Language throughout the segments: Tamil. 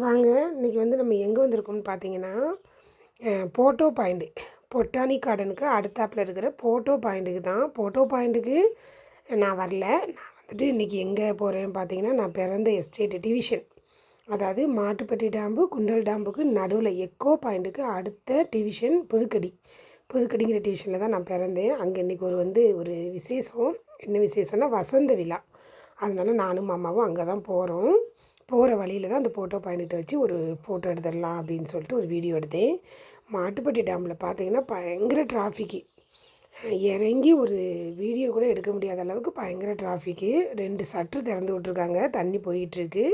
வாங்க இன்றைக்கி வந்து நம்ம எங்கே வந்திருக்கோம்னு பார்த்தீங்கன்னா போட்டோ பாயிண்ட்டு பொட்டானி கார்டனுக்கு அடுத்தாப்பில் இருக்கிற போட்டோ பாயிண்ட்டுக்கு தான். போட்டோ பாயிண்ட்டுக்கு நான் வரல. நான் வந்துட்டு இன்றைக்கி எங்கே போகிறேன்னு பார்த்தீங்கன்னா நான் பிறந்த எஸ்டேட் டிவிஷன். அதாவது மாட்டுப்பட்டி டேம்பு குண்டல் டேம்புக்கு நடுவில் எக்கோ பாயிண்ட்டுக்கு அடுத்த டிவிஷன் புதுக்கடி. புதுக்கடிங்கிற டிவிஷனில் தான் நான் பிறந்தேன். அங்கே இன்றைக்கி ஒரு வந்து ஒரு விசேஷம். என்ன விசேஷம்னா வசந்த விழா. அதனால நானும் மாமாவும் அங்கே தான் போகிறோம் போகிற வழியில் தான் அந்த ஃபோட்டோ பயணிட்டு வச்சு ஒரு ஃபோட்டோ எடுத்துடலாம் அப்படின்னு சொல்லிட்டு ஒரு வீடியோ எடுத்தேன். மாட்டுப்பட்டி டேமில் பார்த்தீங்கன்னா பயங்கர டிராஃபிக்கு இறங்கி ஒரு வீடியோ கூட எடுக்க முடியாத அளவுக்கு பயங்கர டிராஃபிக்கு ரெண்டு சற்று திறந்து விட்ருக்காங்க தண்ணி போயிட்டுருக்கு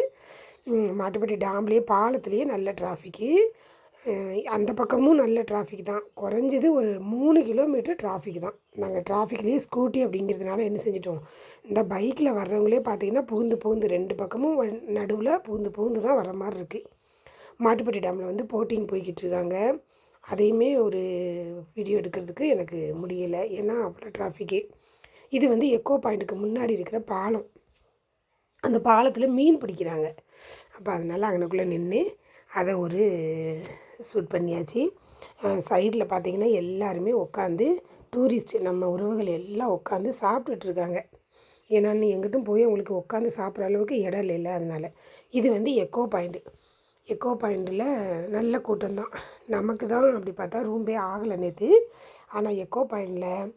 மாட்டுப்பட்டி டேம்லேயே பாலத்துலேயே நல்ல டிராஃபிக்கு அந்த பக்கமும் நல்ல டிராஃபிக் தான். குறைஞ்சது ஒரு மூணு கிலோமீட்டர் டிராஃபிக் தான். நாங்கள் டிராஃபிக்லேயே ஸ்கூட்டி அப்படிங்கிறதுனால என்ன செஞ்சிட்டோம்? இந்த பைக்கில் வர்றவங்களே பார்த்தீங்கன்னா புகுந்து புகுந்து ரெண்டு பக்கமும் நடுவில் புகுந்து புகுந்து தான் வர மாதிரி இருக்குது மாட்டுப்பட்டி டேமில் வந்து போட்டிங் போய்கிட்டு இருக்காங்க. அதையுமே ஒரு வீடியோ எடுக்கிறதுக்கு எனக்கு முடியலை. ஏன்னா அவ்வளோ டிராஃபிக்கே இது வந்து எக்கோ பாயிண்ட்டுக்கு முன்னாடி இருக்கிற பாலம். அந்த பாலத்தில் மீன் பிடிக்கிறாங்க. அப்போ அதனால் அங்கனக்குள்ளே நின்று அதை ஒரு ஷூட் பண்ணியாச்சு. சைடில் பார்த்திங்கன்னா எல்லாருமே உட்காந்து டூரிஸ்ட் நம்ம உறவுகள் எல்லாம் உட்காந்து சாப்பிட்டுட்ருக்காங்க. ஏன்னா எங்கிட்டும் போய் உங்களுக்கு உட்காந்து சாப்பிட்ற அளவுக்கு இடம் இல்லை அதனால். இது வந்து எக்கோ பாயிண்ட்டு எக்கோ பாயிண்ட்டில் நல்ல கூட்டம் தான். நமக்கு தான் அப்படி பார்த்தா ரூம்பே ஆகலை நேற்று ஆனால் எக்கோ பாயிண்டில்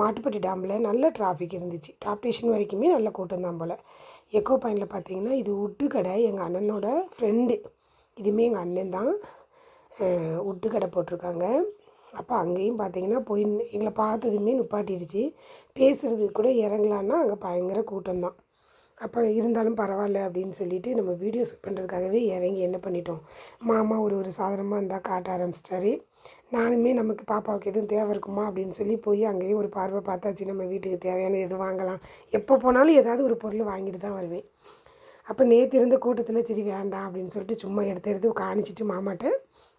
மாட்டுப்பட்டி டேமில் நல்ல டிராஃபிக் இருந்துச்சு. டாப் ஸ்டேஷன் வரைக்குமே நல்ல கூட்டம் தான் போல். எக்கோ பாயிண்டில் பார்த்தீங்கன்னா இது உட்டு கடை எங்கள் அண்ணனோட ஃப்ரெண்டு இதுவுமே எங்கள் அண்ணன் தான். உட்டு கடை போட்டிருக்காங்க. அப்போ அங்கேயும் பார்த்தீங்கன்னா போய் எங்களை பார்த்ததுமே நிப்பாட்டிடுச்சு. பேசுகிறதுக்கு கூட இறங்கலான்னா அங்கே பயங்கர கூட்டம் தான். அப்போ இருந்தாலும் பரவாயில்ல அப்படின்னு சொல்லிட்டு நம்ம வீடியோ ஷூட் பண்ணுறதுக்காகவே இறங்கி என்ன பண்ணிட்டோம். மாமா ஒரு ஒரு சாதனமாக இருந்தால் காட்ட ஆரம்பிச்சிட்டாரு. நானுமே நமக்கு பாப்பாவுக்கு எதுவும் தேவை இருக்குமா அப்படின்னு சொல்லி போய் அங்கேயும் ஒரு பார்வை பார்த்தாச்சு. நம்ம வீட்டுக்கு தேவையான எதுவும் வாங்கலாம். எப்போ போனாலும் ஏதாவது ஒரு பொருள் வாங்கிட்டு தான் வருவேன். அப்போ நேற்று இருந்த கூட்டத்தில் சரி வேண்டாம் அப்படின்னு சொல்லிட்டு சும்மா எடுத்து எடுத்து காணிச்சிட்டு மாமாட்ட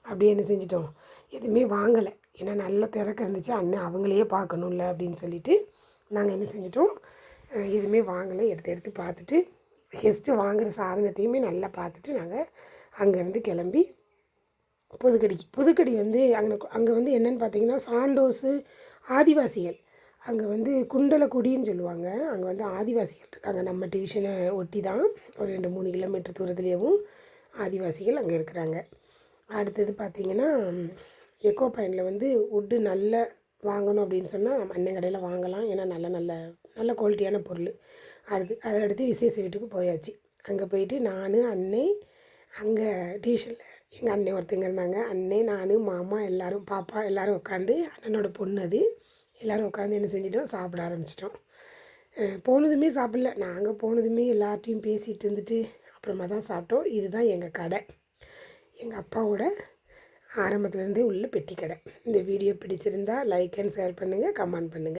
அப்படியே என்ன செஞ்சிட்டோம். எதுவுமே வாங்கலை. ஏன்னா நல்ல திறக்க இருந்துச்சு. அண்ணன் அவங்களையே பார்க்கணும்ல அப்படின்னு சொல்லிட்டு நாங்கள் என்ன செஞ்சிட்டோம். எதுவுமே வாங்கலை. எடுத்து எடுத்து பார்த்துட்டு கெஸ்ட்டு வாங்குகிற சாதனத்தையுமே நல்லா பார்த்துட்டு நாங்கள் அங்கேருந்து கிளம்பி புதுக்கடிக்கு புதுக்கடி வந்து அங்கே அங்கே வந்து என்னென்னு பார்த்தீங்கன்னா சாண்டோஸு ஆதிவாசிகள். அங்கே வந்து குண்டலக்குடின்னு சொல்லுவாங்க. அங்கே வந்து ஆதிவாசிகள் இருக்காங்க. நம்ம டிவிஷனை ஒட்டி தான் ஒரு ரெண்டு மூணு கிலோமீட்டர் தூரத்துலேயும் ஆதிவாசிகள் அங்கே இருக்கிறாங்க. அடுத்தது பார்த்திங்கன்னா எக்கோ பாயிண்டில் வந்து உட்டு நல்ல வாங்கணும் அப்படின்னு சொன்னால் அண்ணன் கடையில் வாங்கலாம். ஏன்னா நல்ல நல்ல நல்ல குவாலிட்டியான பொருள். அடுத்து அதை அடுத்து விசேஷ வீட்டுக்கு போயாச்சு. அங்கே போயிட்டு நான் அண்ணே அங்கே டியூஷனில் எங்கள் அண்ணன் ஒருத்தங்க இருந்தாங்க. அண்ணே நான் மாமா எல்லோரும் பாப்பா எல்லோரும் உட்காந்து அண்ணனோட பொண்ணு அது. எல்லோரும் உட்காந்து என்ன செஞ்சிட்டோம்? சாப்பிட ஆரம்பிச்சிட்டோம். போனதுமே சாப்பிடல. நாங்கள் போனதுமே எல்லார்ட்டையும் பேசிகிட்டு இருந்துட்டு அப்புறமா தான் சாப்பிட்டோம். இதுதான் எங்கள் கடை. எங்கள் அப்பாவோட ஆரம்பத்துலேருந்தே உள்ள பெட்டி கடை. இந்த வீடியோ பிடிச்சிருந்தா லைக் அண்ட் ஷேர் பண்ணுங்கள் கமெண்ட் பண்ணுங்கள்